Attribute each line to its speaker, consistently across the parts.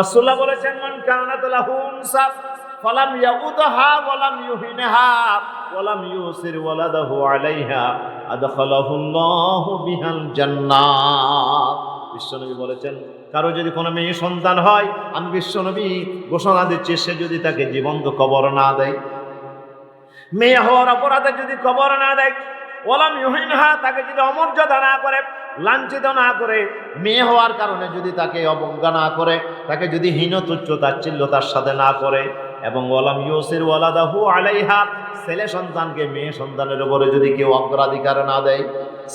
Speaker 1: রাসূলুল্লাহ বলেছেন, মান কানাত লাহু উনসা, ফালাম ইয়াউদহা ওয়ালাম ইউহিনহা, ওয়ালাম ইউসির ওয়ালাদাহু আলাইহা, আদখালাহু আল্লাহু বিহাল জান্নাত। বিশ্বনবী বলেছেন, কারও যদি কোনো মেয়ে সন্তান হয়, আমি বিশ্বনবী ঘোষণা দিচ্ছি, সে যদি তাকে জীবন্ত কবর না দেয়। মেয়ে হওয়ার অপরাধে যদি কবর না দেয় ওলাম ইউহিনহা, তাকে যদি অমর্যাদা না করে লাঞ্ছিত না করে, মেয়ে হওয়ার কারণে যদি তাকে অবজ্ঞা না করে, তাকে যদি হীন তুচ্ছ তাচ্ছিল্যতার সাথে না করে, এবং ওলাম ইউসির ওয়ালাদাহু আলাইহা, ছেলে সন্তানকে মেয়ে সন্তানের উপরে যদি কেউ অগ্রাধিকার না দেয়,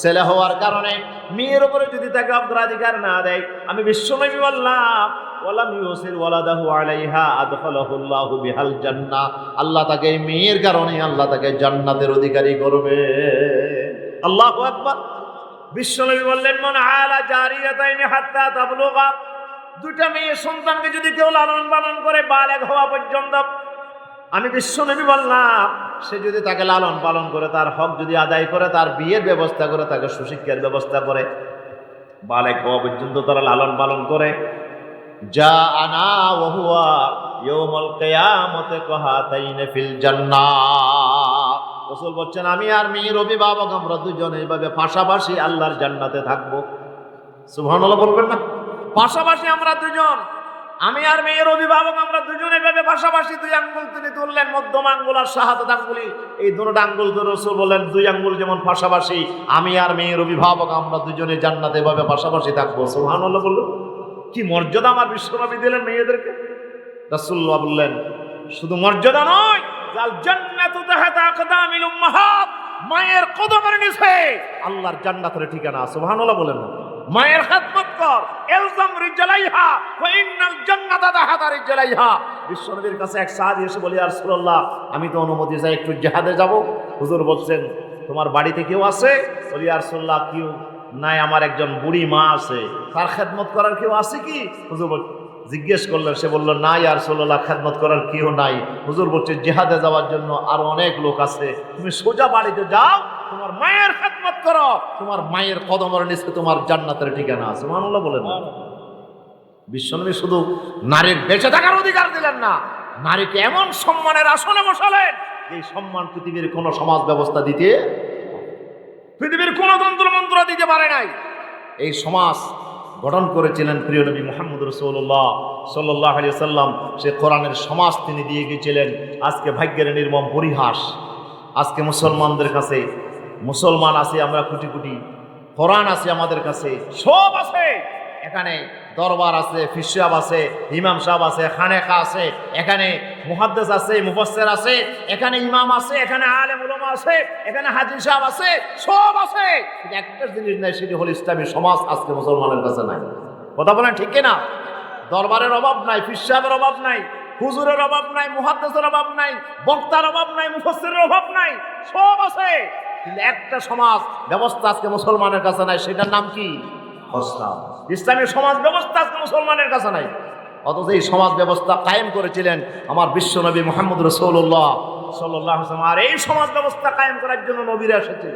Speaker 1: ছেলে হওয়ার কারণে মেয়ের উপরে যদি তাকে অগ্রাধিকার না দেয়, আমি বিশ্বনবী বললাম, ওয়ালাম ইউসির ওয়ালাদাহু আলাইহা আদখালাহুল্লাহু বিহাল জান্নাহ, আল্লাহ তাকে মেয়ের কারণে আল্লাহ তাকে জান্নাতের অধিকারী করবে। আল্লাহু আকবার। বিশ্বনবী বললেন, মন আলা জারিয়াতাইনি হাত্তা তাবলুগা। দুটা মেয়ে সন্তানকে যদি কেউ লালন পালন করে, বালেগ হওয়া পর্যন্ত। আমি বিশ্বনবী বললাম, সে যদি তাকে লালন পালন করে, তার হক যদি আদায় করে, তার বিয়ের ব্যবস্থা করে, তাকে সুশিক্ষার ব্যবস্থা করে বালেক হওয়া পর্যন্ত তারা লালন পালন করে। যা আনা ওহুয়া ইয়ৌমল কেয়ামতে কহাতাইনে ফিল জান্নাত। রসুল বলছেন, আমি আর মেয়ের অভিভাবক আমরা দুজন এইভাবে পাশাপাশি আল্লাহর জান্নাতে থাকব। সুবহানাল্লাহ বলবেন না? পাশাপাশি আমরা দুজন। আমি আর মেয়ের অভিভাবক আমরা দুজনে এভাবে পাশাপাশি দুই আঙ্গুল তিনি তুললেন, মধ্যম আঙ্গুল আর শাহাদত আঙ্গুলি এই দুটো আঙ্গুল ধরে রসুল বললেন, দুই আঙ্গুল যেমন পাশাপাশি, আমি আর মেয়ের অভিভাবক আমরা দুজনে জান্নাতে এভাবে পাশাপাশি থাকব। সুবহানাল্লাহ বললেন? কি মর্যাদা আমার বিশ্বনবী দিলেন মেয়েদেরকে? রাসূলুল্লাহ বললেন, শুধু মর্যাদা নয় মায়ের কদমের নিচে। আল্লাহর জান্নাতের ঠিকানা সুবহানাল্লাহ বলেন। না মায়ের খেদমত কর এলজাম রিজালাইহা ওয়া ইন্নাল জান্নাতা তাহাতা রিজালাইহা বিশ্বনবীর কাছে এক সাহাবী এসে বলি আর রাসূলুল্লাহ আমি তো অনুমতি চাই একটু জিহাদে যাব। হুজুর বলছেন তোমার বাড়িতে কেউ আছে? বলি আর রাসূলুল্লাহ কেউ নাই আমার একজন বুড়ি মা আছে। তার খেদমত করার কেউ আছে কি? হুজুর বল- জিজ্ঞেস করলেন সে বলল, না আর সোল্লাহ খেদমত করার কেউ নাই। হুজুর বলছে, জেহাদে যাওয়ার জন্য আরও অনেক লোক আছে। তুমি সোজা বাড়িতে যাও, তোমার মায়ের খেদমত করো। তোমার মায়ের কদমের নিচে তোমার জান্নাতের ঠিকানা আছে। মানুল্লাহ বলেন। বিশ্বনবী শুধু নারীর বেঁচে থাকার অধিকার দিলেন না, নারীকে এমন সম্মানের আসনে বসালেন এই সম্মান পৃথিবীর কোনো সমাজ ব্যবস্থা দিতে, পৃথিবীর কোন তন্ত্র মন্ত্র দিতে পারে নাই। এই সমাজ গঠন করেছিলেন প্রিয় নবী মোহাম্মদ রসৌল্লাহ সাল্লাহ আলিয়া সাল্লাম। সে কোরআনের সমাজ তিনি দিয়ে গিয়েছিলেন। আজকে ভাগ্যের নির্মম পরিহাস। আজকে মুসলমানদের কাছে, মুসলমান আছে আমরা কুটি কুটি, কোরআন আছে আমাদের কাছে, সব আছে। এখানে দরবার আছে ফিসাব আছে, ইমাম সাহেব আছে খানেকা আছে, এখানে মুহাদ্দেস আছে, মুফাসসির আছে, এখানে ইমাম আছে, এখানে আলেম উলামা আছে, এখানে হাজি সাহেব আছে, সব আছে। একটা জিনিস নাই, সেটি হল ইসলামী সমাজ আজকে মুসলমানের কাছে নাই। কথা বলেন ঠিক না দরবারের অভাব নাই ফিসাবের অভাব নাই, হুজুরের অভাব নাই, মুহাদ্দেসের অভাব নাই, বক্তার অভাব নাই, মুফাসসিরের অভাব নাই, সব আছে। কিন্তু একটা সমাজ ব্যবস্থা আজকে মুসলমানের কাছে নাই, সেটার নাম কি? ইসলাম ইসলামের সমাজ ব্যবস্থা মুসলমানের কাছে নাই। অথচ এই সমাজ ব্যবস্থা কায়েম করেছিলেন আমার বিশ্বনবী মোহাম্মদ রসৌল্লাহ সাল্লাহ আর এই সমাজ ব্যবস্থা কায়েম করার জন্য নবীরা এসেছে